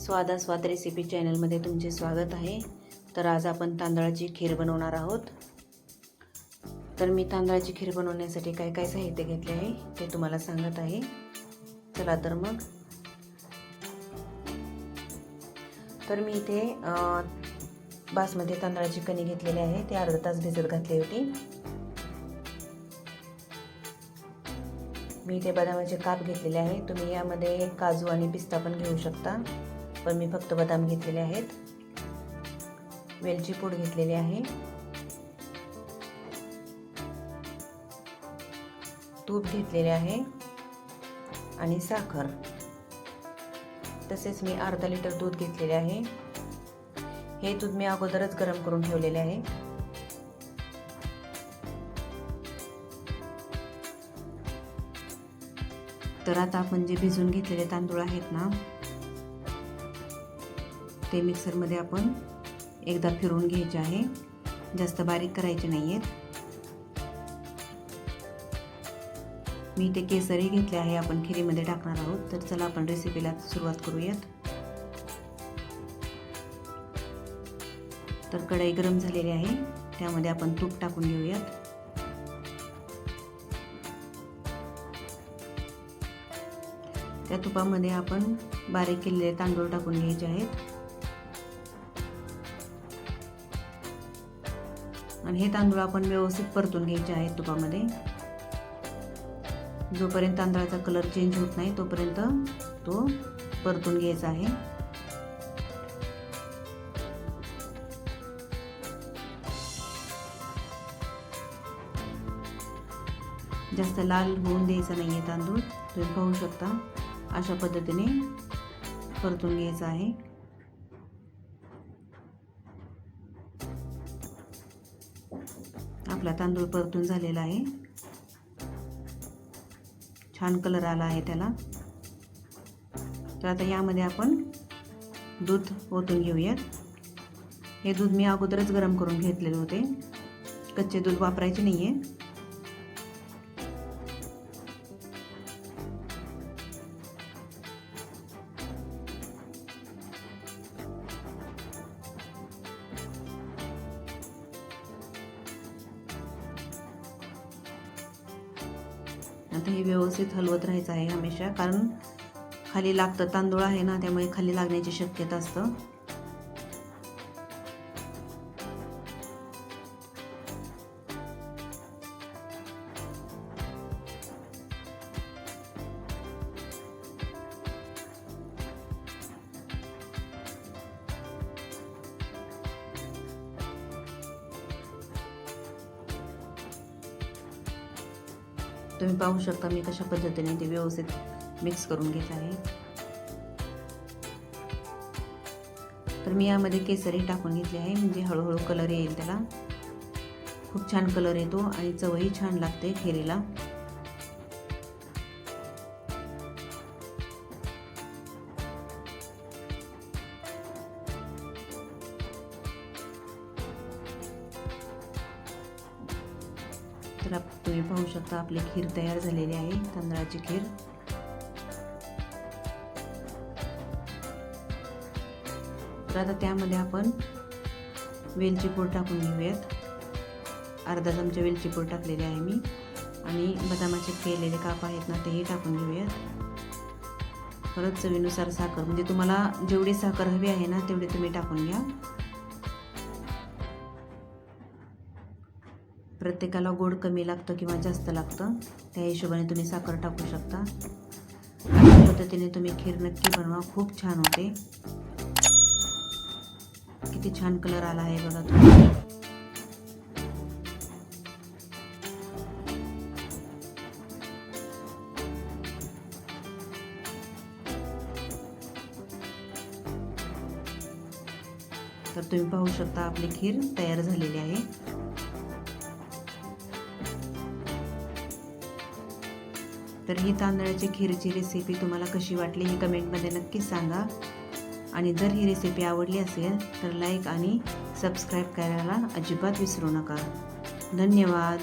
स्वादा स्वाद रेसिपी चॅनलमध्ये तुमचे स्वागत आहे. तर आज आपण तांदळाची खीर बनवणार आहोत. तर मी तांदळाची खीर बनवण्यासाठी काय काय साहित्य घेतले आहे ते तुम्हाला सांगत आहे. चला तर मग. तर मी इथे बासमती तांदळाची कणी घेतलेली आहे. ते अर्धा तास भिजत घातली होती. मी इथे बदामाचे काप घेतलेले आहे. तुम्ही यामध्ये काजू आणि पिस्ता पण घेऊ शकता. पण मी फक्त बदाम घेतलेले आहेत. वेलची पूड घेतलेली आहे. तूप घेतलेले आहे आणि साखर. तसेच मी अर्धा लिटर दूध घेतलेले आहे. हे दूध मी अगोदरच गरम करून ठेवलेले आहे. तर आता आपण जे भिजून घेतलेले तांदूळ आहेत ना ते मिक्सरमध्ये आपण एकदा फिरवून घ्यायचे आहे. जास्त बारीक करायचे नाही आहेत मी ते केसरही घेतले आहे आपण खिरीमध्ये टाकणार आहोत. तर चला आपण रेसिपीला सुरुवात करूयात. तर कढई गरम झालेली आहे. त्यामध्ये आपण तूप टाकून घेऊयात. त्या तुपामध्ये आपण बारीक केलेले तांदूळ टाकून घ्यायचे आहेत. आणि हे तांदूळ आपण व्यवस्थित परतून घ्यायचे आहेत तुपामध्ये. जोपर्यंत तांदळाचा कलर चेंज होत नाही तोपर्यंत तो परतून घ्यायचा आहे. जास्त लाल होऊन द्यायचा नाही आहे तांदूळ. तुम्ही पाहू शकता अशा पद्धतीने परतून घ्यायचं आहे. आपला तांदूळ परतून झालेला आहे. छान कलर आला आहे त्याला. तर आता यामध्ये आपण दूध ओतून घेऊयात. हे दूध मी अगोदरच गरम करून घेतलेले होते. कच्चे दूध वापरायचे नाही आहे आता हे व्यवस्थित हलवत राहायचं आहे हमेशा. कारण खाली लागतं तांदूळ आहे ना त्यामुळे खाली लागण्याची शक्यता असतं. तुम्ही पाहू शकता मी कशा पद्धतीने ते व्यवस्थित मिक्स करून घेत आहे. तर मी यामध्ये केसरी टाकून घेतली आहे म्हणजे हळूहळू कलर येईल त्याला. खूप छान कलर येतो आणि चवही छान लागते खेरीला. आप तुम्ही पाहू शकता आपली खीर तयार झालेली आहे तांदळाची खीर. तर आता त्यामध्ये आपण वेलची पूड टाकून घेऊयात. अर्धा चमचा वेलची पूड टाकलेली आहे मी. आणि बदामाचे केलेले काप आहेत ना तेही टाकून घेऊयात. परत चवीनुसार साखर. म्हणजे तुम्हाला जेवढी साखर हवी आहे ना तेवढी तुम्ही टाकून घ्या. प्रत्येकाला गोड कमी लागतं किंवा जास्त लागतं त्या हिशोबाने तुम्ही साखर टाकू शकता. अशा पद्धतीने तुम्ही खीर नक्की बनवा. खूप छान होते. किती छान कलर आला आहे बघा तुम्ही. तर तुम्ही पाहू शकता आपली खीर तयार झालेली आहे. तर ही तांदळाची खीरची रेसिपी तुम्हाला कशी वाटली ही कमेंटमध्ये नक्कीच सांगा. आणि जर ही रेसिपी आवडली असेल तर लाईक आणि सबस्क्राईब करायला अजिबात विसरू नका. धन्यवाद.